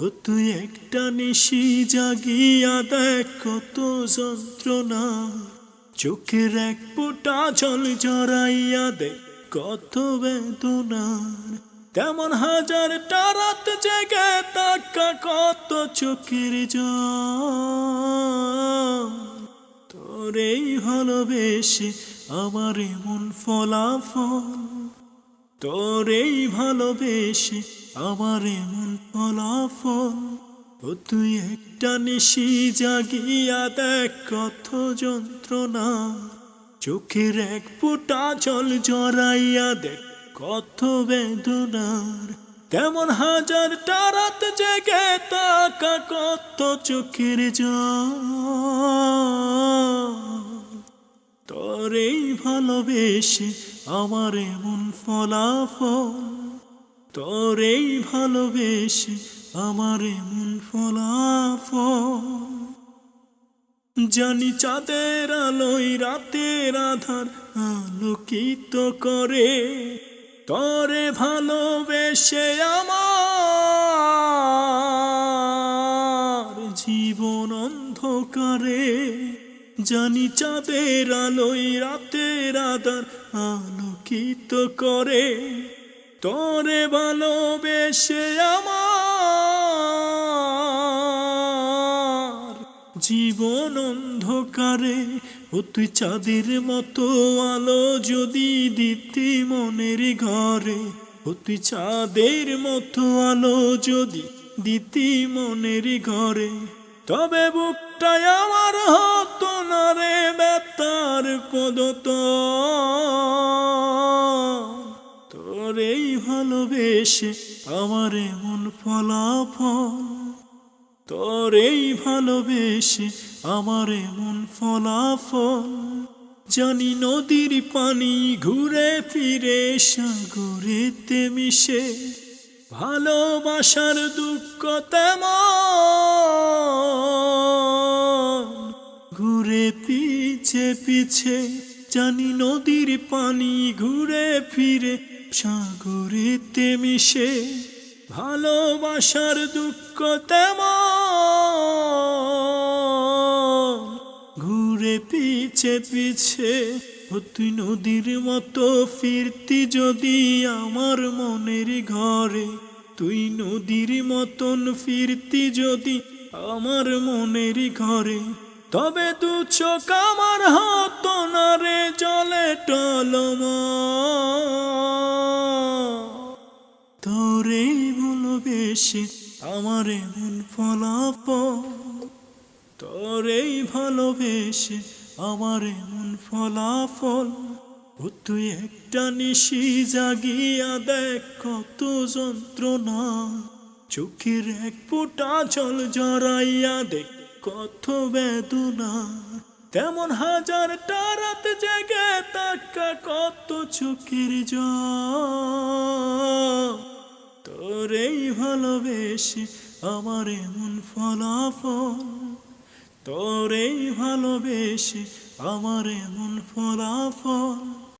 ও তুই একটা নিশি জাগিয়া দেখ কত যন্ত্রণা। চোখের এক ফোঁটা জল জড়াইয়া দেখ কত বেদনার। তেমন হাজার রাত জেগে তাকা কত চোখের জল। তোরেই ভালোবেসে আমার এমন ফলাফল তোরেই ভালোবেসে আমার এমন ফলাফল। ও তুই একটা নিশি জাগিয়া দেখ কত যন্ত্রণা। চোখের এক ফোঁটা জল জড়াইয়া দেখ কত বেদনার। তেমন হাজার রাত জেগে তাকা কত চোখের জল। তোরেই ভালোবেসে আমার এমন ফলাফল, তোরেই ভালোবেসে আমার এমন ফলাফল। জানি চাঁদের আলোয় রাতের আধার আলোকিত করে, তরে ভালোবেসে আমার জীবন অন্ধকারে। জানি চাঁদের আলোয় রাতের আধার আলোকিত করে। তরে ভালোবেসে আমার জীবন অন্ধকারে, ও তুই চাঁদের মতো আলো যদি দিতি মনের ঘরে। ও তুই চাঁদের মতো আলো যদি দিতি মনের ঘরে। তবে বুকটাই আমার হতো বেতার পদত। তোরেই ভালোবেসে আমার এমন ফলাফল। তোরেই ভালোবেসে আমার এমন ফলাফল। জানি নদীর পানি ঘুরে ফিরে, সাগরেতে মিশে। ভালোবাসার দুঃখ তেমন পিছে পিছে জানি নদীর পানি ঘুরে ফিরে, সাগরেতে মিশে ভালোবাসার দুঃখ তেমন। ঘুরে পিছে পিছে তুই নদীর মতো ফিরতি যদি আমার মনের ঘরে, তুই নদীর মতন ফিরতি যদি আমার মনের ঘরে। তবে দু চোখ আমার হতো রে জলে টলমা তোরেই ভালোবেসে আমার এমন ফলাফল। তোরেই ভালোবেসে আমার এমন ফলাফল। ও তুই একটা নিশি জাগিয়া দেখ কত যন্ত্রণা। চোখের এক ফোঁটা জল জড়াইয়া দেখ কত বেদনা, তেমন হাজার রাত জেগে তাকা কত চোখের জল। তোরেই ভালোবেসে আমার এমন ফলাফল তোরেই ভালোবেসে আমার এমন ফলাফল।